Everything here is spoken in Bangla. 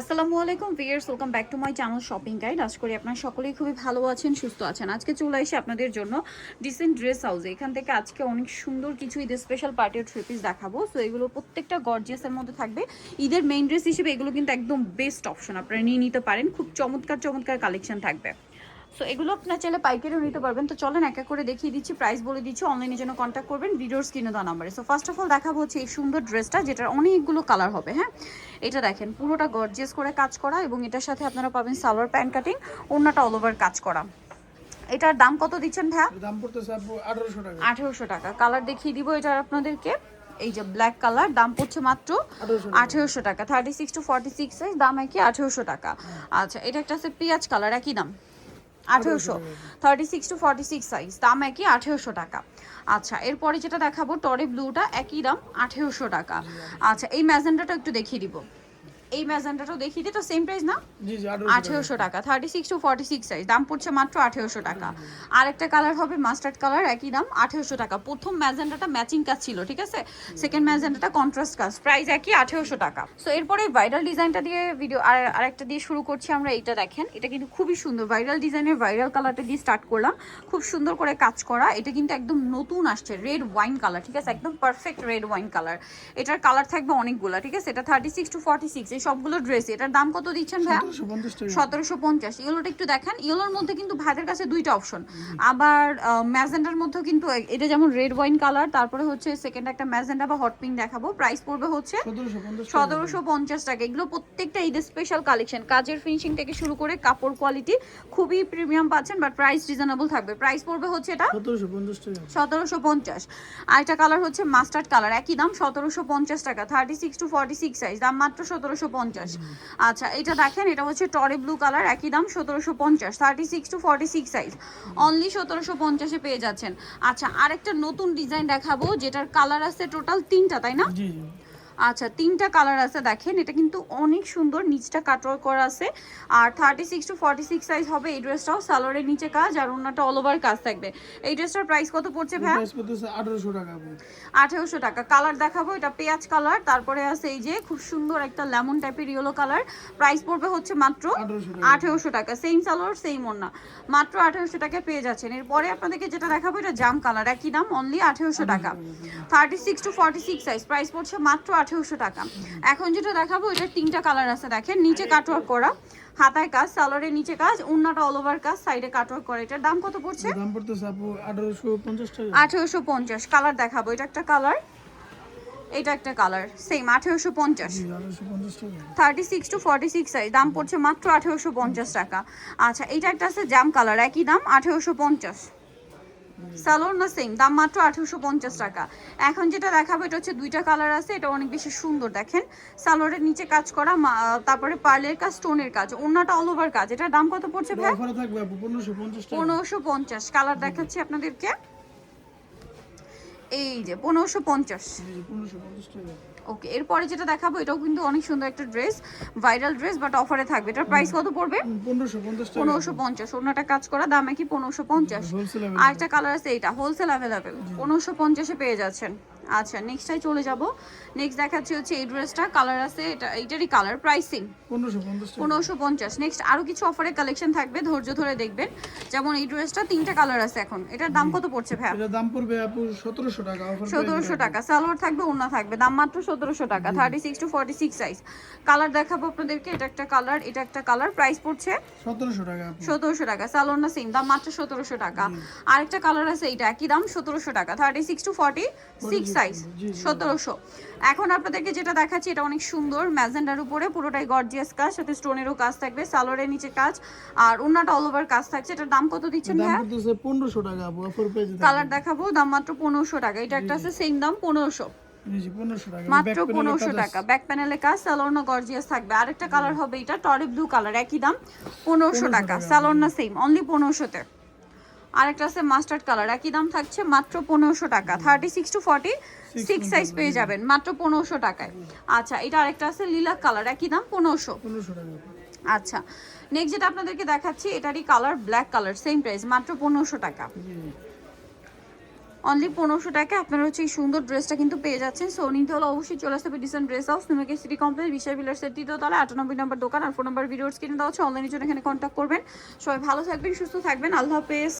আসসালামু আলাইকুম viewers welcome back to my channel shopping guide. আশা করি আপনারা সকলেই খুবই ভালো আছেন, সুস্থ আছেন। আজকে চলে এসে আপনাদের জন্য ডিসেন্ট ড্রেস হাউসে এখান থেকে আজকে অনেক সুন্দর কিছু ঈদের স্পেশাল পার্টির থ্রি পিস দেখাবো। সো এগুলো প্রত্যেকটা গর্জিয়াসের মধ্যে থাকবে। ঈদের মেইন ড্রেস হিসেবে এগুলো কিন্তু একদম বেস্ট অপশন আপনারা নিয়ে নিতে পারেন। খুব চমৎকার চমৎকার কালেকশন থাকবে। সো এগুলো আপনার চাইলে পাইকারিও নিতে পারবেন। তো চলেন এক এক করে দেখিয়ে দিচ্ছি প্রাইস বলে দিচ্ছি অনলাইনের জন্য কন্ট্যাক্ট করবেন ভিডিওর স্ক্রিনে দেওয়া নাম্বারে সো ফার্স্ট অফ অল দেখাবো হচ্ছে এই সুন্দর ড্রেসটা যেটার অনেকগুলো কালার হবে হ্যাঁ? এটা দেখেন পুরোটা গর্জিয়াস করে কাজ করা এবং এটার সাথে আপনারা পাবেন সালোয়ার প্যান্ট কাটিং ওড়নাটা অল ওভার কাজ করা। এটার দাম কত দিচ্ছেন ভাইয়া? দাম পড়তেছে টাকা। আঠেরোশো টাকা। কালার দেখিয়ে দিব এটার আপনাদেরকে। এই যে ব্ল্যাক কালার দাম পড়ছে মাত্র আঠারোশো আঠেরোশো টাকা। Thirty six to forty six size দাম একই আঠেরোশো টাকা। আচ্ছা এটা একটা আছে পেঁয়াজ কালার একই দাম? আঠেরোশো। Thirty six to forty six size দাম একই আঠেরোশো টাকা। আচ্ছা এরপরে যেটা দেখাবো টরে ব্লুটা একই দাম আঠেরোশো টাকা। আচ্ছা এই ম্যাজেন্ডাটা একটু দেখিয়ে দিব। এই ম্যাজেন্টাটাও দেখিয়ে দিই। তো সেম প্রাইস না? আঠারোশো টাকা। Thirty six to forty six size দাম পড়ছে মাত্র আঠেরোশো টাকা। আরেকটা কালার হবে মাস্টার্ড কালার একই দাম আঠেরোশো টাকা। প্রথম ম্যাজেন্টাটা ম্যাচিং কাজ ছিল ঠিক আছে? সেকেন্ড ম্যাজেন্টাটা কন্ট্রাস্ট কাজ। প্রাইস একই আঠেরোশো টাকা। সো এরপরে ভাইরাল ডিজাইনটা দিয়ে ভিডিও আর আরেকটা দিয়ে শুরু করছি আমরা এইটা দেখেন। এটা কিন্তু খুবই সুন্দর। ভাইরাল ডিজাইনের ভাইরাল কালারটা দিয়ে স্টার্ট করলাম। খুব সুন্দর করে কাজ করা। এটা কিন্তু একদম নতুন আসছে। রেড ওয়াইন কালার ঠিক আছে? একদম পারফেক্ট রেড ওয়াইন কালার এটার কালার থাকবে অনেকগুলো ঠিক আছে? এটা thirty six to forty six এই সবগুলো ড্রেস এটার দাম কত দিচ্ছেন ভাইয়া? সতেরোশো পঞ্চাশ ইয়েলোটা একটু দেখেন। ইয়েলোর মধ্যে কিন্তু ভাইদের কাছে দুইটা অপশন আবার ম্যাজেন্ডার মধ্যেও কিন্তু এটা যেমন রেড ওয়াইন কালার তারপরে হচ্ছে সেকেন্ড একটা ম্যাজেন্ডা বা হট পিঙ্ক দেখাবো। প্রাইস পড়বে হচ্ছে সতেরোশো পঞ্চাশ টাকা। এগুলো প্রত্যেকটা ঈদের স্পেশাল কালেকশন কাজের ফিনিশিং থেকে শুরু করে কাপড় কোয়ালিটি খুবই প্রিমিয়াম পাচ্ছেন বাট প্রাইস রিজনেবল থাকবে। প্রাইস পড়বে হচ্ছে এটা সতেরোশো পঞ্চাশ পঞ্চাশ। আরেকটা কালার হচ্ছে মাস্টার্ড কালার একই দাম সতেরোশো পঞ্চাশ টাকা। Thirty six to forty six size দাম মাত্র সতেরোশো পঞ্চাশ। আচ্ছা এটা দেখেন, এটা হচ্ছে টরে ব্লু কালার, একই দাম সতেরোশো পঞ্চাশ thirty six to forty six size only সতেরোশো পঞ্চাশে পেয়ে যাচ্ছেন। আচ্ছা আরেকটা নতুন ডিজাইন দেখাবো, যেটার কালার আছে টোটাল তিনটা, তাই না? আচ্ছা তিনটা কালার আছে দেখেন এটা কিন্তু অনেক সুন্দর নিচটা কাটওয়ার করা আছে। আর thirty six to forty six size হবে এই ড্রেসটাও সালোয়ারের নিচে কাজ আর অন্যটা অল ওভার কাজ থাকবে। এই ড্রেসটার প্রাইস কত পড়ছে ভাই আঠারোশো টাকা আঠেরোশো টাকা। কালার দেখাবো এটা পেঁয়াজ কালার তারপরে আছে এই যে খুব সুন্দর একটা লেমন টাইপের ইয়েলো কালার প্রাইস পড়বে হচ্ছে মাত্র আঠারোশো টাকা। সেম সালোয়ার সেম ওন্না মাত্র আঠেরোশো টাকায় পেয়ে যাচ্ছেন। এরপরে আপনাদেরকে যেটা দেখাবো এটা জাম কালার একই দাম অনলি আঠেরোশো টাকা। Thirty six to forty six size price পড়ছে মাত্র আঠেরোশো টাকা। এখন যেটা দেখাবো এটা তিনটা কালার আছে দেখেন। নিচে কাটওয়ার্ক করা হাতায় কাজ সালোয়ারের নিচে কাজ উন্নাটা অল ওভার কাজ সাইডে কাটওয়ার্ক করা। এটার দাম কত পড়ছে? আঠারোশো পঞ্চাশ কালার দেখাবো। এটা একটা কালার এটা একটা কালার সেম 1850 36 টু 46 সাইজ দাম পড়ছে মাত্র 1850 টাকা। আচ্ছা এটা একটা আছে জাম কালার একই দাম 1850 স্যালোর না সেম দাম মাত্র আঠেরোশো পঞ্চাশ টাকা। এখন যেটা দেখাবো এটা হচ্ছে দুইটা কালার আছে এটা অনেক বেশি সুন্দর দেখেন। স্যালোরের নিচে কাজ করা তারপরে পার্লের কাজ স্টোনের কাজ অন্যটা অল ওভার কাজ। এটার দাম কত পড়ছে পনেরোশো পঞ্চাশ কালার দেখাচ্ছি আপনাদেরকে। এই যে পনেরোশো পঞ্চাশ। ওকে এরপরে যেটা দেখাবো এটাও কিন্তু অনেক সুন্দর একটা ড্রেস ভাইরাল ড্রেস বাট অফারে থাকবে। এটার প্রাইস কত পড়বে? পনেরোশো পঞ্চাশ পঞ্চাশ। অন্যটা কাজ করা দাম কি পনেরোশো পঞ্চাশ? আর একটা কালার আছে এইটা হোলসেল অ্যাভেলেবেল পনেরোশো পঞ্চাশে পেয়ে যাচ্ছেন। আচ্ছা নেক্সটটাই চলে যাব। নেক্সট দেখাচ্ছি হচ্ছে এই ড্রেসটা কালার আছে এটা এইটারই কালার প্রাইসিং পনেরোশো পঞ্চাশ নেক্সট আরও কিছু অফারের কালেকশন থাকবে ধৈর্য ধরে দেখবেন। যেমন এই ড্রেসটা তিনটা কালার আছে এখন। এটার দাম কত পড়ছে ভাই এটা দাম পড়বে আপু সতেরোশো টাকা অফার সতেরোশো টাকা সালোয়ার থাকবে ওনা থাকবে দাম মাত্র সতেরোশো টাকা thirty six to forty six size colour দেখাবো আপনাদেরকে এটা একটা কালার এটা একটা কালার প্রাইস পড়ছে সতেরোশো টাকা আপু। সতেরোশো টাকা সালোয়ার না সেম দাম মাত্র সতেরোশো টাকা। আরেকটা কালার আছে এইটা একই দাম সতেরোশো টাকা thirty six to forty six size. সতেরোশো। এখন আপনাদেরকে যেটা দেখাচ্ছি এটা অনেক সুন্দর ম্যাজেন্ডার উপরে পুরোটাই গর্জিয়াস কাজ সাথে স্টোনেরও কাজ থাকবে সালোয়ারের নিচে কাজ আর অন্যটা অল ওভার কাজ থাকছে। এটার দাম কত দিচ্ছেন পড়তেছে পনেরোশো টাকা আপু অফার কালার দেখাবো দাম মাত্র পনেরোশো টাকা। এটা একটা আছে সেম দাম পনেরোশো। জি জি পনেরোশো টাকা মাত্র পনেরোশো টাকা। ব্যাক প্যানেলে কাজ সালোনা গর্জিয়াস থাকবে। আরেকটা কালার হবে এটা টরে ব্লু কালার একই দাম পনেরোশো টাকা। সালোনা সেম অনলি পনেরোশোতে। আরেকটা আছে মাস্টার্ড কালার। একই দাম থাকছে মাত্র পনেরোশো টাকা। Thirty six to forty six size পেয়ে যাবেন মাত্র পনেরোশো টাকায়। আচ্ছা এটা আরেকটা আছে লিলাক কালার একই দাম পনেরোশো। আচ্ছা নেক্সট যেটা আপনাদেরকে দেখাচ্ছি এটারই colour black colour same price মাত্র পনেরোশো টাকা। অনলি পনেরোশো টাকা আপনারা হচ্ছে এই সুন্দর ড্রেসটা কিন্তু পেয়ে যাচ্ছেন। সো নিতে হলে অবশ্যই চলে আসতে হবে ডিসেন্ট ড্রেস হাউস তোমাকে সিটি কমপ্লেক্স বিশাল বিলার্সের তলা আটানব্বই নম্বর দোকান আর ফোন নম্বর ভিডিওস কিনে দেওয়া হচ্ছে অনলাইনের জন্য এখানে কন্ট্যাক্ট করবেন। সবাই ভালো থাকবেন সুস্থ থাকবেন আল্লাহ হাফেজ।